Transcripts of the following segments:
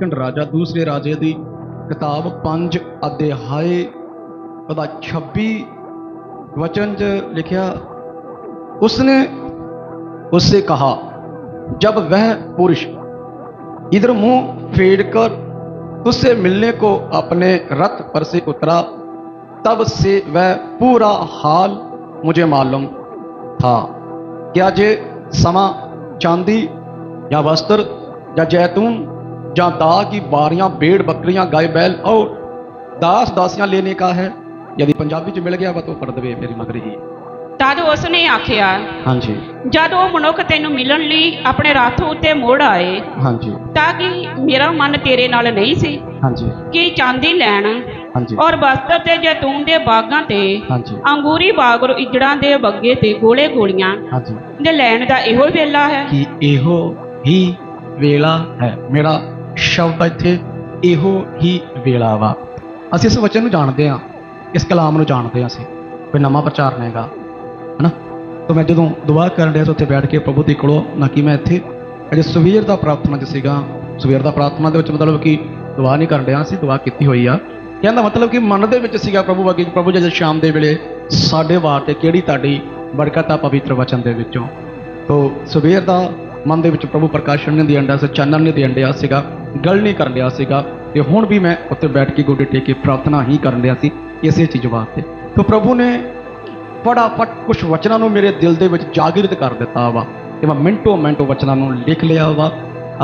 Second ਰਾਜਾ ਦੂਸਰੇ ਰਾਜੇ ਦੀ ਕਿਤਾਬ 5 ਅਧਿਆਏ ਉਹਦਾ 26 वचन 'ਚ ਲਿਖਿਆ उसने उससे कहा जब वह पुरुष इधर मुंह फेर कर तुझसे मिलने को अपने रथ पर से उतरा तब से वह पूरा हाल मुझे मालूम था क्या जे समा चांदी या वस्त्र या जैतून या दा की बारियां भेड़ बकरियां गाय बैल और दास दासियां लेने का है यदि पंजाबी च मिल गया वा तो पढ़ दवे मेरी मगर ही ਤਦ ਉਸ ਨੇ ਆਖਿਆ हाँ जी ਜਦ ਉਹ ਮਨੁੱਖ ਤੈਨੂੰ ਮਿਲਣ ਲਈ ਆਪਣੇ ਰਥ ਉੱਤੇ ਮੋੜ ਆਏ हाँ जी ਤਾਂ ਕਿ ਮੇਰਾ ਮਨ ਤੇਰੇ ਨਾਲ ਨਹੀਂ ਸੀ हाँ जी ਕਿ ਚਾਂਦੀ ਲੈਣ हाँ जी ਔਰ ਬਸਤਰ ਤੇ ਜੈਤੂਨ ਦੇ ਬਾਗਾਂ ਤੇ हाँ जी ਅੰਗੂਰੀ ਬਾਗ ਔਰ ਇਜੜਾਂ ਦੇ ਬੱਗੇ ਤੇ ਗੋਲੇ ਗੋਲੀਆਂ हाँ जी ਦੇ ਲੈਣ ਦਾ ਇਹੋ ਹੀ ਵੇਲਾ ਹੈ ਕਿ ਇਹੋ ਹੀ ਵੇਲਾ ਹੈ ਮੇਰਾ ਸ਼ਬਦ ਇੱਥੇ ਇਹੋ ਹੀ ਵੇਲਾ ਵਾ। ਅਸੀਂ ਇਸ ਵਚਨ ਨੂੰ ਜਾਣਦੇ ਹਾਂ, ਇਸ ਕਲਾਮ ਨੂੰ ਜਾਣਦੇ ਹਾਂ ਅਸੀਂ। ਕੋਈ ਨਵਾਂ ਪ੍ਰਚਾਰ ਨਹੀਂਗਾ ਹਨਾ? ਤਾਂ ਮੈਂ ਜਦੋਂ ਦੁਆ ਕਰਨ ਰਿਹਾ ਤਾਂ ਉੱਥੇ ਬੈਠ ਕੇ ਪ੍ਰਭੂ ਦੇ ਕੋਲੋਂ, ਨਾ ਕਿ ਮੈਂ ਇੱਥੇ, ਅਜੇ ਸਵੇਰ ਦਾ ਪ੍ਰਾਰਥਨਾ ਚ ਸੀਗਾ। ਸਵੇਰ ਦਾ ਪ੍ਰਾਰਥਨਾ ਦੇ ਵਿੱਚ ਮਤਲਬ ਕਿ ਦੁਆ ਨਹੀਂ ਕਰਨ ਰਿਹਾ ਸੀ, ਦੁਆ ਕੀਤੀ ਹੋਈ ਆ। ਕਹਿੰਦਾ ਮਤਲਬ ਕਿ ਮਨ ਦੇ ਵਿੱਚ ਸੀਗਾ ਪ੍ਰਭੂ ਅੱਗੇ ਕਿ ਪ੍ਰਭੂ ਜਦ ਸ਼ਾਮ ਦੇ ਵੇਲੇ, ਸਾਡੇ ਵਾਰ 'ਤੇ ਕਿਹੜੀ ਤੁਹਾਡੀ ਬਰਕਤ ਆ ਪਵਿੱਤਰ ਵਚਨ ਦੇ ਵਿੱਚੋਂ? ਤੋ ਸਵੇਰ ਦਾ ਮਨ ਦੇ ਵਿੱਚ ਪ੍ਰਭੂ ਪ੍ਰਕਾਸ਼ਨ ਨਹੀਂ ਦੇਣ ਡਿਆ ਸੀ, ਚਾਨਣ ਨਹੀਂ ਦੇਣ ਡਿਆ ਸੀਗਾ। ਗੱਲ ਨਹੀਂ ਕਰਨ ਲਿਆ ਸੀਗਾ ਤੇ ਹੁਣ ਵੀ ਮੈਂ ਉੱਥੇ ਬੈਠ ਕੇ ਗੋਡੇ ਟੇਕ ਕੇ ਪ੍ਰਾਰਥਨਾ ਹੀ ਕਰਨ ਲਿਆ ਸੀ ਇਸੇ ਚੀਜ਼ ਵਾਸਤੇ। ਤੋ ਪ੍ਰਭੂ ਨੇ ਫਟਾਫਟ ਕੁਝ ਵਚਨਾਂ ਨੂੰ ਮੇਰੇ ਦਿਲ ਦੇ ਵਿੱਚ ਜਾਗਰਿਤ ਕਰ ਦਿੱਤਾ ਵਾ ਤੇ ਮੈਂ ਮਿੰਟੋ ਮਿੰਟ ਵਚਨਾਂ ਨੂੰ ਲਿਖ ਲਿਆ ਵਾ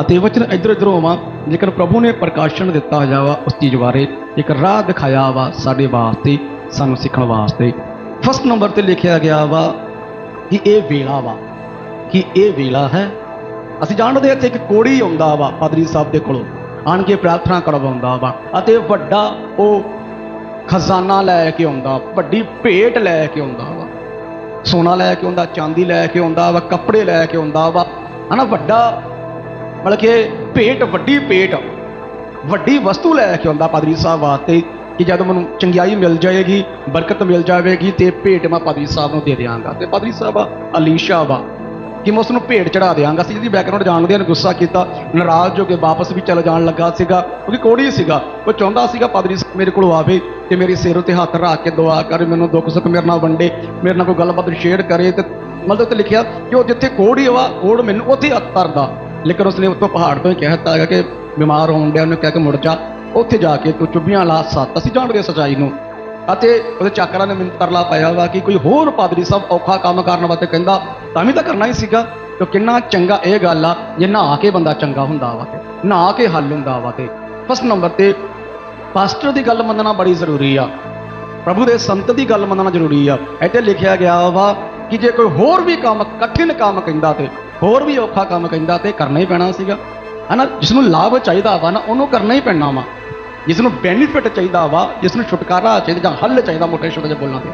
ਅਤੇ ਵਚਨ ਇੱਧਰ ਇੱਧਰ ਹੋਵਾਂ ਲੇਕਿਨ ਪ੍ਰਭੂ ਨੇ ਪ੍ਰਕਾਸ਼ਨ ਦਿੱਤਾ ਹੋਇਆ ਵਾ ਉਸ ਚੀਜ਼ ਬਾਰੇ, ਇੱਕ ਰਾਹ ਦਿਖਾਇਆ ਵਾ ਸਾਡੇ ਵਾਸਤੇ, ਸਾਨੂੰ ਸਿੱਖਣ ਵਾਸਤੇ। ਫਸਟ ਨੰਬਰ ਤੇ ਲਿਖਿਆ ਗਿਆ ਵਾ ਕਿ ਇਹ ਵੇਲਾ ਵਾ, ਕਿ ਇਹ ਵੇਲਾ ਹੈ ਅਸੀਂ ਜਾਣਦੇ ਹਾਂ ਇੱਥੇ ਇੱਕ ਕੋੜੀ ਆਉਂਦਾ ਵਾ, ਪਾਦਰੀ ਸਾਹਿਬ ਦੇ ਕੋਲੋਂ। ਆਣ ਕੇ ਪ੍ਰਾਰਥਨਾ ਕਰਵਾਉਂਦਾ ਵਾ ਅਤੇ ਵੱਡਾ ਉਹ ਖਜ਼ਾਨਾ ਲੈ ਕੇ ਆਉਂਦਾ, ਵੱਡੀ ਭੇਟ ਲੈ ਕੇ ਆਉਂਦਾ ਵਾ। ਸੋਨਾ ਲੈ ਕੇ ਆਉਂਦਾ, ਚਾਂਦੀ ਲੈ ਕੇ ਆਉਂਦਾ ਵਾ, ਕੱਪੜੇ ਲੈ ਕੇ ਆਉਂਦਾ ਵਾ। ਹਨਾ, ਵੱਡਾ, ਮਤਲਬ ਕਿ ਭੇਟ, ਵੱਡੀ ਭੇਟ, ਵੱਡੀ ਵਸਤੂ ਲੈ ਕੇ ਆਉਂਦਾ ਪਾਦਰੀ ਸਾਹਿਬ ਵਾਸਤੇ ਕਿ ਜਦੋਂ ਮੈਨੂੰ ਚੰਗਿਆਈ ਮਿਲ ਜਾਏਗੀ, ਬਰਕਤ ਮਿਲ ਜਾਵੇਗੀ ਤੇ ਭੇਟ ਮੈਂ ਪਾਦਰੀ ਸਾਹਿਬ ਨੂੰ ਦੇ ਦਿਆਂਗਾ। ਤੇ ਪਾਦਰੀ ਸਾਹਿਬ ਆ, ਅਲੀਸ਼ਾ ਵਾ ਕਿ ਮੈਂ ਉਸ ਨੂੰ ਭੇਟ ਚੜਾ ਦਿਆਂਗਾ। ਸੀ ਜਿਹਦੀ ਬੈਕਗ੍ਰਾਉਂਡ ਜਾਣਦੇ ਨੇ ਗੁੱਸਾ ਕੀਤਾ, ਨਾਰਾਜ਼ ਹੋ ਕੇ ਵਾਪਸ ਵੀ ਚਲਾ ਜਾਣ ਲੱਗਾ ਸੀਗਾ। ਕਿਉਂਕਿ ਕੋੜੀ ਸੀਗਾ? ਉਹ ਚਾਹੁੰਦਾ ਸੀਗਾ ਪਾਦਰੀ ਮੇਰੇ ਕੋਲ ਆਵੇ ਤੇ ਮੇਰੇ ਸਿਰ ਉੱਤੇ ਹੱਥ ਰੱਖ ਕੇ ਦੁਆ ਕਰ, ਮੈਨੂੰ ਦੁੱਖ ਸੁੱਖ ਮੇਰੇ ਨਾਲ ਵੰਡੇ, ਮੇਰੇ ਨਾਲ ਕੋਈ ਗੱਲਬਾਤ ਸ਼ੇਅਰ ਕਰੇ। ਤੇ ਮਤਲਬ ਉੱਤੇ ਲਿਖਿਆ ਕਿ ਉਹ ਜਿੱਥੇ ਕੋੜੀ ਵਾ, ਕੋੜ ਮੈਨੂੰ ਉੱਥੇ ਹੱਥ ਧਰਦਾ। ਲੇਕਿਨ ਉਸਨੇ ਉੱਤੋਂ ਪਹਾੜ ਤੋਂ ਹੀ ਕਹਿ ਦਿੱਤਾ ਹੈਗਾ ਕਿ ਬਿਮਾਰ ਹੋਣ ਡਿਆ, ਉਹਨੇ ਕਹਿ ਕੇ ਮੁੜ ਜਾ, ਉੱਥੇ ਜਾ ਕੇ ਤੂੰ ਚੁੱਭੀਆਂ ਲਾ ਸੱਤ। ਅਸੀਂ ਜਾਣਦੇ ਹਾਂ ਸੱਚਾਈ ਨੂੰ। ਅਤੇ ਉਹਦੇ ਚਾਕਰਾਂ ਨੇ ਮੈਨੂੰ ਤਰਲਾ ਪਾਇਆ ਵਾ ਕਿ ਕੋਈ ਹੋਰ ਪਾਦਰੀ ਸਾਹਿਬ ਔਖਾ ਕੰਮ ਕਰਨ ਵਾਸਤੇ ਕਹਿੰਦਾ, ਤਾਂ ਵੀ ਤਾਂ ਕਰਨਾ ਹੀ ਸੀਗਾ ਤੇ ਕਿੰਨਾ ਚੰਗਾ ਇਹ ਗੱਲ ਆ, ਜੇ ਨਹਾ ਕੇ ਬੰਦਾ ਚੰਗਾ ਹੁੰਦਾ ਵਾ ਤੇ ਨਹਾ ਕੇ ਹੱਲ ਹੁੰਦਾ ਵਾ ਤੇ। ਫਸਟ ਨੰਬਰ ਤੇ, ਪਾਸਟਰ ਦੀ ਗੱਲ ਮੰਨਣਾ ਬੜੀ ਜ਼ਰੂਰੀ ਆ। ਪ੍ਰਭੂ ਦੇ ਸੰਤ ਦੀ ਗੱਲ ਮੰਨਣਾ ਜ਼ਰੂਰੀ ਆ। ਇੱਥੇ ਲਿਖਿਆ ਗਿਆ ਵਾ ਕਿ ਜੇ ਕੋਈ ਹੋਰ ਵੀ ਕੰਮ, ਕਠਿਨ ਕੰਮ ਕਹਿੰਦਾ ਤੇ, ਹੋਰ ਵੀ ਔਖਾ ਕੰਮ ਕਹਿੰਦਾ ਤੇ ਕਰਨਾ ਹੀ ਪੈਣਾ ਸੀਗਾ। ਹਨਾ, ਜਿਸ ਨੂੰ ਲਾਭ ਚਾਹੀਦਾ ਵਾ ਨਾ, ਉਹਨੂੰ ਕਰਨਾ ਹੀ ਪੈਣਾ ਵਾ। ਜਿਸ ਨੂੰ ਬੈਨੀਫਿਟ ਚਾਹੀਦਾ ਵਾ ਜਿਸ ਨੂੰ ਛੁਟਕਾਰਾ ਚਾਹੀਦਾ ਜਾਂ ਹੱਲ ਚਾਹੀਦਾ ਮੋਟੇ ਸ਼ਬਦ 'ਚ ਬੋਲਾਂ ਤੇ,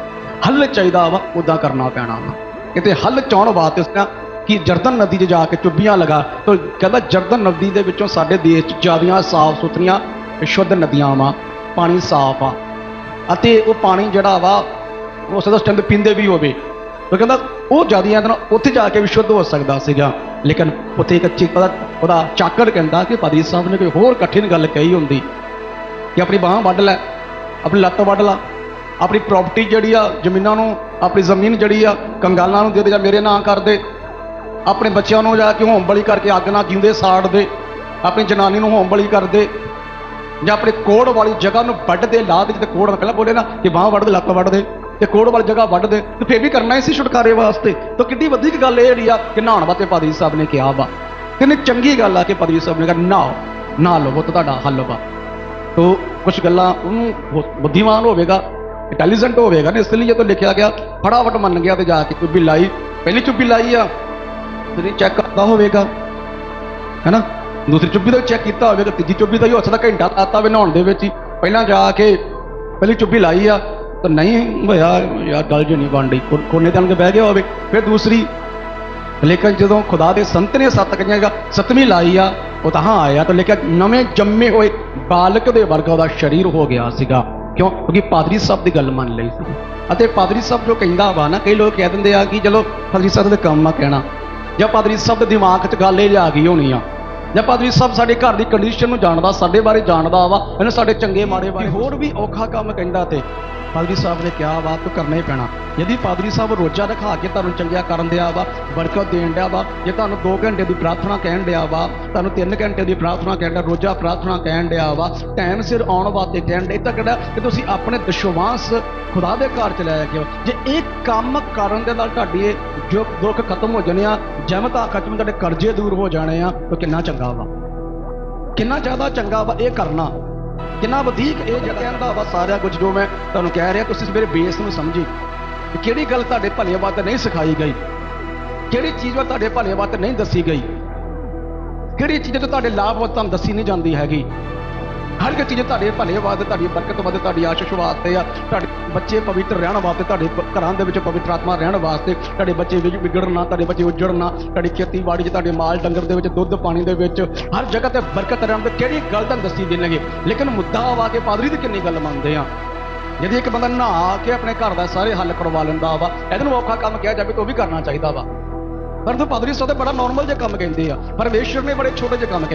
ਹੱਲ ਚਾਹੀਦਾ ਵਾ ਉਦਾਂ ਕਰਨਾ ਪੈਣਾ ਵਾ। ਕਿਤੇ ਹੱਲ ਚਾਉਣ ਵਾਸਤੇ ਉਸਨੇ ਕਿ ਜਰਦਨ ਨਦੀ 'ਚ ਜਾ ਕੇ ਚੁੱਭੀਆਂ ਲਗਾ, ਤਾਂ ਕਹਿੰਦਾ ਜਰਦਨ ਨਦੀ ਦੇ ਵਿੱਚੋਂ ਸਾਡੇ ਦੇਸ਼ 'ਚ ਜਿਆਦੀਆਂ ਸਾਫ਼ ਸੁਥਰੀਆਂ, ਸ਼ੁੱਧ ਨਦੀਆਂ ਵਾ, ਪਾਣੀ ਸਾਫ਼ ਆ। ਅਤੇ ਉਹ ਪਾਣੀ ਜਿਹੜਾ ਵਾ ਉਸ ਦਾ ਸਟੈਂਡ ਪੀਂਦੇ ਵੀ ਹੋਵੇ। ਉਹ ਕਹਿੰਦਾ ਉਹ ਜਿਆਦੀਆਂ ਤਾਂ ਉੱਥੇ ਜਾ ਕੇ ਵੀ ਸ਼ੁੱਧ ਹੋ ਸਕਦਾ ਸੀਗਾ। ਲੇਕਿਨ ਉੱਥੇ ਇੱਕ ਚੀਜ਼ ਪਤਾ ਉਹਦਾ ਚਾਕਰ ਕਹਿੰਦਾ ਕਿ ਪਾਦਰੀ ਸਾਹਿਬ ਨੇ ਕੋਈ ਹੋਰ ਕਠਿਨ ਗੱਲ ਕਹੀ ਹੁੰਦੀ। ਕਿ ਆਪਣੀ ਬਾਹ ਵੱਢ ਲੈ, ਆਪਣੀ ਲੱਤ ਵੱਢ ਲਾ, ਆਪਣੀ ਪ੍ਰਾਪਰਟੀ ਜਿਹੜੀ ਆ, ਜ਼ਮੀਨਾਂ ਨੂੰ, ਆਪਣੀ ਜ਼ਮੀਨ ਜਿਹੜੀ ਆ, ਕੰਗਾਲਾਂ ਨੂੰ ਦੇ ਦੇ ਜਾਂ ਮੇਰੇ ਨਾਂ ਕਰ ਦੇ, ਆਪਣੇ ਬੱਚਿਆਂ ਨੂੰ ਜਾ ਕੇ ਹੋਮ ਬਲੀ ਕਰਕੇ ਅੱਗ ਨਾਲ ਜਿਉਂਦੇ ਸਾੜ ਦੇ, ਆਪਣੀ ਜਨਾਨੀ ਨੂੰ ਹੋਮ ਬਲੀ ਕਰ ਦੇ, ਜਾਂ ਆਪਣੇ ਕੋੜ ਵਾਲੀ ਜਗ੍ਹਾ ਨੂੰ ਵੱਢ ਦੇ, ਲਾ ਦੇ ਜਿੱਤੇ ਕੋੜ ਪਹਿਲਾਂ ਬੋਲੇ ਨਾ, ਕਿ ਬਾਹ ਵੱਢ ਦੇ, ਲੱਤ ਵੱਢ ਦੇ, ਤੇ ਕੋੜ ਵਾਲੀ ਜਗ੍ਹਾ ਵੱਢ ਦੇ, ਤੇ ਫੇਰ ਵੀ ਕਰਨਾ ਸੀ ਛੁਟਕਾਰੇ ਵਾਸਤੇ। ਤਾਂ ਕਿੱਡੀ ਵਧੀਆ ਗੱਲ ਇਹ ਜਿਹੜੀ ਆ, ਕਿ ਨਹਾਉਣ ਵਾਸਤੇ ਪਾਦਰੀ ਸਾਹਿਬ ਨੇ ਕਿਹਾ ਵਾ। ਕਿੰਨੀ ਚੰਗੀ ਗੱਲ ਆ ਕਿ ਪਾਦਰੀ ਸਾਹਿਬ ਨੇ ਕਿਹਾ, ਨਹਾਓ, ਨਹਾ ਲਵੋ ਤਾਂ ਤੁਹਾਡਾ ਹੱਲ ਵਾ। ਤੋ ਕੁਝ ਗੱਲਾਂ ਉਹਨੂੰ ਬੁੱਧੀਮਾਨ ਹੋਵੇਗਾ ਇੰਟੈਲੀਜੈਂਟ ਹੋਵੇਗਾ ਨੇ, ਇਸ ਲਈ ਜਦੋਂ ਲਿਖਿਆ ਗਿਆ, ਫਟਾਫਟ ਮੰਨ ਗਿਆ ਤੇ ਜਾ ਕੇ ਚੁੱਭੀ ਲਾਈ, ਪਹਿਲੀ ਚੁੱਪੀ ਲਾਈ ਆ, ਫਿਰ ਚੈੱਕ ਕਰਦਾ ਹੋਵੇਗਾ, ਹੈਨਾ? ਦੂਸਰੀ ਚੁੱਭੀ ਦਾ ਚੈੱਕ ਕੀਤਾ ਹੋਵੇਗਾ, ਤੀਜੀ ਚੁੱਭੀ ਦਾ ਹੀ ਹੋ ਸਕਦਾ ਘੰਟਾ ਲਾਤਾ ਵੀ ਨਹਾਉਣ ਦੇ ਵਿੱਚ ਹੀ, ਪਹਿਲਾਂ ਜਾ ਕੇ ਪਹਿਲੀ ਚੁੱਭੀ ਲਾਈ ਆ, ਤਾਂ ਨਹੀਂ ਹੋਇਆ, ਯਾਰ ਗੱਲ ਜੋ ਨਹੀਂ ਬਣ ਰਹੀ ਕੋਨੇ ਤੇ ਆਣ ਬਹਿ ਗਿਆ ਹੋਵੇ, ਫਿਰ ਦੂਸਰੀ, ਲੇਕਿਨ ਜਦੋਂ ਖੁਦਾ ਦੇ ਸੰਤ ਨੇ ਸੱਤ ਕਈਆਂ ਦਾ, ਸਤਵੀਂ ਲਾਈ ਆ ਉਹ ਤਾਂ ਆਇਆ ਤਾਂ ਲੇਕਿਨ ਨਵੇਂ ਜੰਮੇ ਹੋਏ ਬਾਲਕ ਦੇ ਵਰਗਾ ਉਹਦਾ ਸਰੀਰ ਹੋ ਗਿਆ ਸੀਗਾ। ਕਿਉਂ? ਕਿਉਂਕਿ ਪਾਦਰੀ ਸਾਹਿਬ ਦੀ ਗੱਲ ਮੰਨ ਲਈ ਸੀ। ਅਤੇ ਪਾਦਰੀ ਸਾਹਿਬ ਜੋ ਕਹਿੰਦਾ ਵਾ ਨਾ, ਕਈ ਲੋਕ ਕਹਿ ਦਿੰਦੇ ਆ ਕਿ ਚਲੋ ਪਾਦਰੀ ਸਾਹਿਬ ਦੇ ਕੰਮ ਆ ਕਹਿਣਾ। ਜਾਂ ਪਾਦਰੀ ਸਾਹਿਬ ਦੇ ਦਿਮਾਗ 'ਚ ਗੱਲ ਇਹ ਆ ਗਈ ਹੋਣੀ ਆ। ਜਾਂ ਪਾਦਰੀ ਸਾਹਿਬ ਸਾਡੇ ਘਰ ਦੀ ਕੰਡੀਸ਼ਨ ਨੂੰ ਜਾਣਦਾ, ਸਾਡੇ ਬਾਰੇ ਜਾਣਦਾ ਵਾ ਇਹਨੂੰ ਸਾਡੇ ਚੰਗੇ ਮਾੜੇ ਬਾਰੇ ਹੋਰ ਵੀ ਔਖਾ ਕੰਮ ਕਹਿੰਦਾ ਤੇ ਪਾਦਰੀ ਸਾਹਿਬ ਨੇ ਕਿਹਾ ਵਾ, ਤੂੰ ਕਰਨਾ ਹੀ ਪੈਣਾ। ਯਦੀ ਪਾਦਰੀ ਸਾਹਿਬ ਰੋਜ਼ਾ ਦਿਖਾ ਕੇ ਤੁਹਾਨੂੰ ਚੰਗਿਆ ਕਰਨ ਦਿਆ ਵਾ ਬਰਕਤ ਦੇਣ ਡਿਆ ਵਾ ਜੇ ਤੁਹਾਨੂੰ 2 ਘੰਟੇ ਦੀ ਪ੍ਰਾਰਥਨਾ ਕਹਿਣ ਦਿਆ ਵਾ ਤੁਹਾਨੂੰ 3 ਘੰਟੇ ਦੀ ਪ੍ਰਾਰਥਨਾ ਕਹਿਣ ਡਿਆ ਰੋਜ਼ਾ ਪ੍ਰਾਰਥਨਾ ਕਹਿਣ ਦਿਆ ਵਾ ਟਾਈਮ ਸਿਰ ਆਉਣ ਵਾਸਤੇ ਕਹਿਣ ਡਿਆ ਇਹ ਤਾਂ ਕਿਹੜਾ ਕਿ ਤੁਸੀਂ ਆਪਣੇ ਵਿਸ਼ਵਾਸ ਖੁਦਾ ਦੇ ਘਰ ਚ ਲੈ ਕੇ ਜੇ ਇਹ ਕੰਮ ਕਰਨ ਦੇ ਨਾਲ ਤੁਹਾਡੀ ਇਹ ਜੋ ਦੁੱਖ ਖਤਮ ਹੋ ਜਾਣੇ ਆ ਜਮਤਾ ਖਤਮ ਤੁਹਾਡੇ ਕਰਜ਼ੇ ਦੂਰ ਹੋ ਜਾਣੇ ਆ ਤਾਂ ਕਿੰਨਾ ਚੰਗਾ ਵਾ ਕਿੰਨਾ ਜ਼ਿਆਦਾ ਚੰਗਾ ਵਾ ਇਹ ਕਰਨਾ ਕਿੰਨਾ ਵਧੇਕ ਇਹ ਜਿਹੜਾ ਕਹਿੰਦਾ ਵਾ ਸਾਰਾ ਕੁਝ ਜੋ ਮੈਂ ਤੁਹਾਨੂੰ ਕਹਿ ਰਿਹਾ ਤੁਸੀਂ ਮੇਰੇ ਬੇਸ ਨੂੰ ਸਮਝੀ ਕਿ ਕਿਹੜੀ ਗੱਲ ਤੁਹਾਡੇ ਭਲੇ ਵਾਸਤੇ ਨਹੀਂ ਸਿਖਾਈ ਗਈ? ਕਿਹੜੀ ਚੀਜ਼ ਵਾ ਤੁਹਾਡੇ ਭਲੇ ਵਾਸਤੇ ਨਹੀਂ ਦੱਸੀ ਗਈ? ਕਿਹੜੀ ਚੀਜ਼ ਤੋਂ ਤੁਹਾਡੇ ਲਾਭ ਵਾਸਤੇ ਤੁਹਾਨੂੰ ਦੱਸੀ ਨਹੀਂ ਜਾਂਦੀ ਹੈਗੀ? ਹਰ ਇੱਕ ਚੀਜ਼ ਤੁਹਾਡੇ ਭਲੇ ਵਾਸਤੇ, ਤੁਹਾਡੀ ਬਰਕਤ ਵਾਸਤੇ, ਤੁਹਾਡੀ ਆਸ਼ੀਸ਼ ਵਾਸਤੇ ਆ। ਤੁਹਾਡੇ ਬੱਚੇ ਪਵਿੱਤਰ ਰਹਿਣ ਵਾਸਤੇ, ਤੁਹਾਡੇ ਘਰਾਂ ਦੇ ਵਿੱਚ ਪਵਿੱਤਰ ਆਤਮਾ ਰਹਿਣ ਵਾਸਤੇ, ਤੁਹਾਡੇ ਬੱਚੇ ਵਿਗ- ਵਿਗੜਨ, ਤੁਹਾਡੇ ਬੱਚੇ ਉਜੜਨ, ਤੁਹਾਡੀ ਖੇਤੀਬਾੜੀ 'ਚ, ਤੁਹਾਡੇ ਮਾਲ ਡੰਗਰ ਦੇ ਵਿੱਚ, ਦੁੱਧ ਪਾਣੀ ਦੇ ਵਿੱਚ, ਹਰ ਜਗ੍ਹਾ ਤੇ ਬਰਕਤ ਰਹਿਣ ਤੇ ਕਿਹੜੀ ਗੱਲ ਤੁਹਾਨੂੰ ਦੱਸੀ ਦੇਣਗੇ ਲੇਕਿਨ ਮੁੱਦਾ ਆਵਾ ਕੇ ਪਾਦਰੀ ਦੀ ਕਿੰਨੀ ਗੱਲ ਮੰਨਦੇ ਆ। ଯଦି ਇੱਕ ਬੰਦਾ ਨਹਾ ਕੇ ਆਪਣੇ ਘਰ ਦਾ ਸਾਰੇ ਹੱਲ ਕਰਵਾ ਲੈਂਦਾ ਵਾ ਇਹਦੇ ਨੂੰ ਔਖਾ ਕੰਮ ਕਿਹਾ ਜਾਵੇ ਤਾਂ ਉਹ ਵੀ ਕਰਨਾ ਚਾਹੀਦਾ ਵਾ ਪਰੰਤੂ ਪਾਦਰੀ ਸਾਹਿਬ ਤੇ ਬੜਾ ਨਾਰਮਲ ਜਿਹਾ ਕੰਮ ਕਹਿੰਦੇ ਆ ਪਰਮੇਸ਼ਰ ਨੇ ਬੜੇ ਛੋਟੇ ਜਿਹੇ ਕੰਮ ਕਹੇ